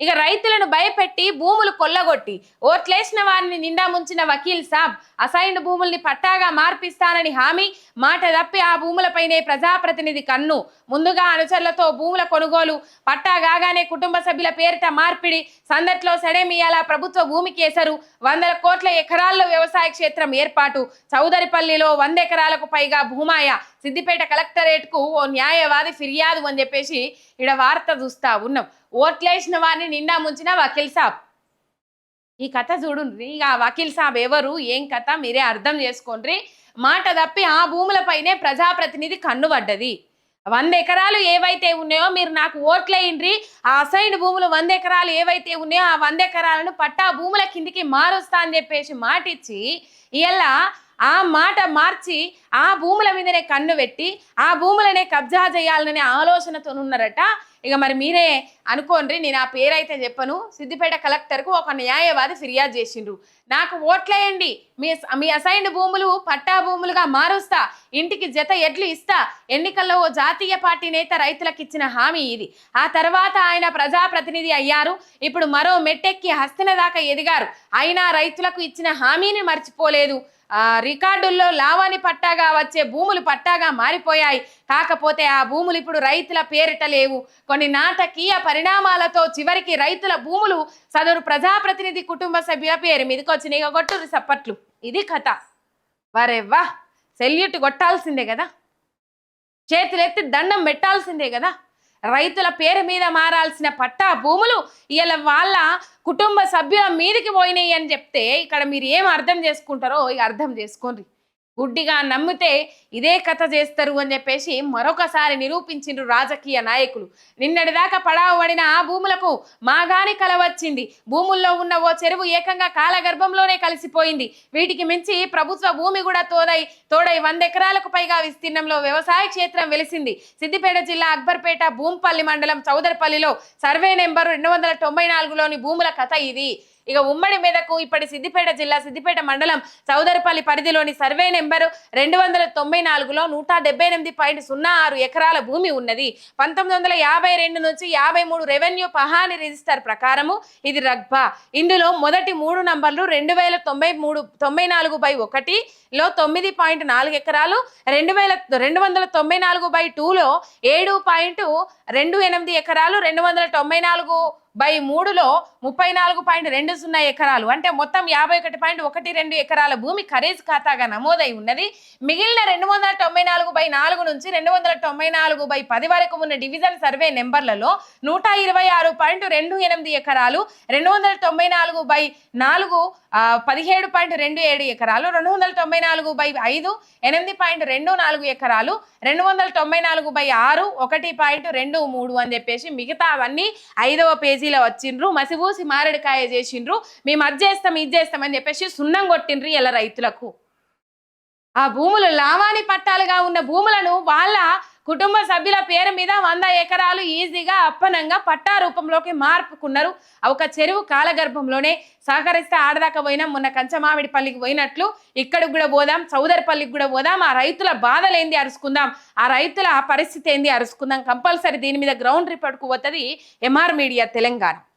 ఇక రైతులను భయపెట్టి భూములు కొల్లగొట్టి ఓట్లేసిన వారిని నిండా ముంచిన వకీల్ సాబ్ అసైన్డ్ భూముల్ని పట్టాగా మార్పిస్తానని హామీ మాట తప్పి ఆ భూములపైనే ప్రజాప్రతినిధి కన్ను. ముందుగా అనుచరులతో భూముల కొనుగోలు పట్టా కాగానే కుటుంబ సభ్యుల పేరిట మార్పిడి సందట్లో సడేమియాల ప్రభుత్వ భూమి కేసరు వందల కోట్ల ఎకరాల్లో వ్యవసాయ క్షేత్రం ఏర్పాటు చౌదరిపల్లిలో వంద ఎకరాలకు పైగా భూమాయ సిద్దిపేట కలెక్టరేట్కు ఓ న్యాయవాది ఫిర్యాదు అని చెప్పేసి ఇక్కడ వార్త చూస్తా ఉన్నాం. ఓట్లేసిన వారిని నిండా ముంచిన వకీల్ సాబ్. ఈ కథ చూడుండ్రి ఇక ఆ వకీల్ సాబ్ ఎవరు ఏం కథ మీరే అర్థం చేసుకోండి మాట తప్పి ఆ భూములపైనే ప్రజాప్రతినిధి కన్ను పడ్డది. వంద ఎకరాలు ఏవైతే ఉన్నాయో మీరు నాకు ఓట్లేయండ్రి ఆ అసైన్ భూములు వంద ఎకరాలు ఏవైతే ఉన్నాయో ఆ వంద ఎకరాలను పట్టా భూముల కిందికి మారుస్తా అని చెప్పేసి మాటిచ్చి ఇలా ఆ మాట మార్చి ఆ భూముల మీదనే కన్ను పెట్టి ఆ భూములనే కబ్జా చేయాలనే ఆలోచనతో ఉన్నారట ఇక మరి మీరే అనుకోండి నేను ఆ పేరైతే చెప్పను. సిద్దిపేట కలెక్టర్కు ఒక న్యాయవాది ఫిర్యాదు చేసిండ్రు. నాకు ఓట్లేయండి. మీ మీ అసైన్డ్ భూములు పట్టా భూములుగా మారుస్తా. ఇంటికి జత ఎడ్లు ఇస్తా. ఎన్నికల్లో ఓ జాతీయ పార్టీ నేత రైతులకు ఇచ్చిన హామీ ఇది. ఆ తర్వాత ఆయన ప్రజాప్రతినిధి అయ్యారు. ఇప్పుడు మరో మెట్టెక్కి హస్తిన దాకా ఎదిగారు. అయినా రైతులకు ఇచ్చిన హామీని మర్చిపోలేదు. రికార్డుల్లో లావాని పట్టాగా వచ్చే భూములు పట్టాగా మారిపోయాయి. కాకపోతే ఆ భూములు ఇప్పుడు రైతుల పేరిట లేవు. కొన్ని నాటకీయ పరిణామాలతో చివరికి రైతుల భూములు సదరు ప్రజాప్రతినిధి కుటుంబ సభ్యుల పేరు మీదకి వచ్చినాయి. కొట్టురు సప్పట్లు ఇది కథ. వరెవ్వా సెల్యూట్ కొట్టాల్సిందే కదా. చేతులెత్తి దండం పెట్టాల్సిందే కదా. రైతుల పేరు మీద మారాల్సిన పట్టా భూములు ఇలా వాళ్ళ కుటుంబ సభ్యుల మీదకి పోయినాయి అని చెప్తే ఇక్కడ మీరు ఏం అర్థం చేసుకుంటారో ఇక అర్థం చేసుకోండి. గుడ్డిగా నమ్మితే ఇదే కథ చేస్తారు అని చెప్పేసి మరొకసారి నిరూపించిండ్రు రాజకీయ నాయకులు. నిన్నటిదాకా పడావబడిన ఆ భూములకు మాగాని కల వచ్చింది భూముల్లో ఉన్న ఓ చెరువు ఏకంగా కాలగర్భంలోనే కలిసిపోయింది. వీటికి మించి ప్రభుత్వ భూమి కూడా తోడై తోడై వంద ఎకరాలకు పైగా విస్తీర్ణంలో వ్యవసాయ క్షేత్రం వెలిసింది. సిద్దిపేట జిల్లా అక్బర్పేట భూంపల్లి మండలం చౌదరపల్లిలో సర్వే నెంబర్ రెండు వందల తొంభై నాలుగులోని భూముల కథ ఇది. ఇక ఉమ్మడి మీదకు ఇప్పటి సిద్దిపేట జిల్లా సిద్దిపేట మండలం చౌదరపల్లి పరిధిలోని సర్వే నెంబరు రెండు వందల తొంభై నాలుగులో నూట డెబ్బై ఎనిమిది పాయింట్ సున్నా ఆరు ఎకరాల భూమి ఉన్నది. పంతొమ్మిది వందల యాభై రెండు నుంచి యాభై మూడు రెవెన్యూ పహాని రిజిస్టర్ ప్రకారము ఇది రగ్బా. ఇందులో మొదటి మూడు నంబర్లు రెండు వేల తొంభై మూడు తొంభై నాలుగు బై ఒకటి లో తొమ్మిది పాయింట్ నాలుగు ఎకరాలు రెండు వేల రెండు వందల తొంభై నాలుగు బై టూలో ఏడు పాయింట్ రెండు ఎనిమిది ఎకరాలు రెండు వందల తొంభై నాలుగు బై మూడులో ముప్పై నాలుగు పాయింట్ రెండు సున్నా ఎకరాలు. అంటే మొత్తం యాభై ఒకటి పాయింట్ ఒకటి రెండు ఎకరాల భూమి ఖరీజ్ ఖాతాగా నమోదై ఉన్నది. మిగిలిన రెండు వందల తొంభై నాలుగు బై నాలుగు నుంచి రెండు వందల తొంభై నాలుగు బై పది వరకు ఉన్న డివిజన్ సర్వే నెంబర్లలో నూట ఇరవై ఆరు పాయింట్ రెండు ఎనిమిది ఎకరాలు రెండు వందల తొంభై నాలుగు బై నాలుగు పదిహేడు పాయింట్ రెండు ఏడు ఎకరాలు రెండు వందల తొంభై నాలుగు బై ఐదు ఎనిమిది పాయింట్ రెండు నాలుగు ఎకరాలు రెండు వందల తొంభై నాలుగు బై ఆరు ఒకటి పాయింట్ రెండు మూడు అని చెప్పేసి మిగతా అవన్నీ ఐదవ బీసీలో వచ్చిండ్రు మసిబూసి మారేడుకాయ చేసిండ్రు మేము అది చేస్తాం ఇది చేస్తాం అని చెప్పేసి సున్నం కొట్టిండ్రు ఇలా రైతులకు. ఆ భూములు లావాని పట్టాలుగా ఉన్న భూములను వాళ్ళ కుటుంబ సభ్యుల పేరు మీద వంద ఎకరాలు ఈజీగా అప్పనంగా పట్టా రూపంలోకి మార్పుకున్నారు. ఒక చెరువు కాలగర్భంలోనే సహకరిస్తే ఆడదాకా పోయినాం. మొన్న కంచమామిడిపల్లికి పోయినట్లు ఇక్కడికి కూడా పోదాం చౌదరిపల్లికి కూడా పోదాం. ఆ రైతుల బాధలేంది అరుసుకుందాం అరుచుకుందాం. ఆ రైతుల పరిస్థితి ఏంది అరుచుకుందాం. కంపల్సరీ దీని మీద గ్రౌండ్ రిపోర్ట్కు పోతుంది ఎంఆర్ మీడియా తెలంగాణ.